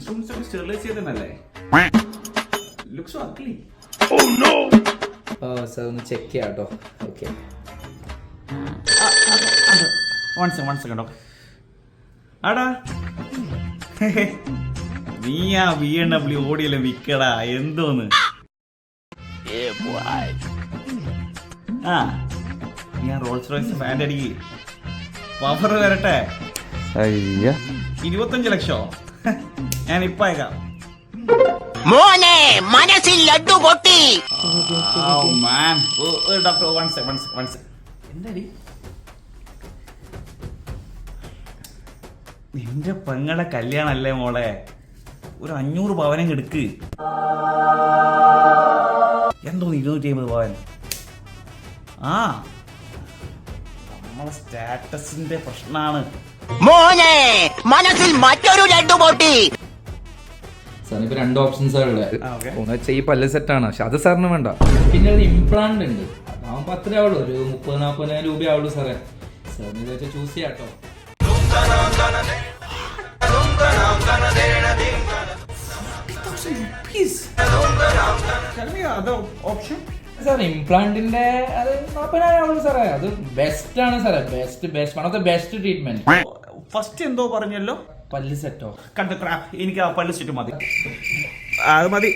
Sterilise ചെയ്തല്ലേ looks ugly oh no sir ഒന്ന് check ചെയ്യാം കേട്ടോ okay one second one second ആടാ. നീയാ ബി എൻ ഡബ്ല്യു ഓടിയല്ലേ വിക്കടാ. എന്തോന്ന്? ആ ഞാൻ റോൾസ് റോയ്സ് ഫാന്റെ അടിക്ക്. പവർ വരട്ടെ. അയ്യ. ഇരുപത്തഞ്ച് ലക്ഷോ? ഞാൻ ഇപ്പൊ അയക്കാം മോനെ മനസ്സിൽ ലഡു പൊട്ടി. ഡോക്ടർ വൺ വൺ വൺ എന്താടി? നിന്റെ പെങ്ങളെ കല്യാണല്ലേ മോളെ? ഒരു അഞ്ഞൂറ് പവനം എടുക്ക്. എന്തോ ഇരുന്നൂറ്റി അമ്പത് പവൻ. ആ നമ്മളെ സ്റ്റാറ്റസിന്റെ പ്രശ്നമാണ് മോനെ മനസ്സിൽ മറ്റൊരു രണ്ടു പൊട്ടി. സാറിന് ഇപ്പൊ രണ്ട് ഓപ്ഷൻസ് ഉള്ളത് ആ, okay. ഒന്ന് വെച്ചാൽ ഈ പല്ല് സെറ്റാണ് പക്ഷെ അത് സാറിന് വേണ്ട. പിന്നെ ഒരു ഇംപ്ലാന്റ് ഉണ്ട്. അതാവുമ്പോ അത്രേ ആവുള്ളൂ ഒരു മുപ്പത് നാപ്പതിനായിരം രൂപ ആവുള്ളൂ സാറേ. സാറിന് ഇത് വെച്ചാൽ ചൂസ് ചെയ്യാട്ടോ ഓപ്ഷൻ സാർ ഇംപ്ലാന്റിന്റെ അത് നാൽപ്പതിനായിരം സാറേ. അത് ബെസ്റ്റ് ആണ് സാറേ. Best best one of the best treatment first എന്തോ പറഞ്ഞല്ലോ? പല്ല് സെറ്റോ കണ്ടോ എനിക്ക് ആ പല്ല് സെറ്റ് മതി. അത് മതി.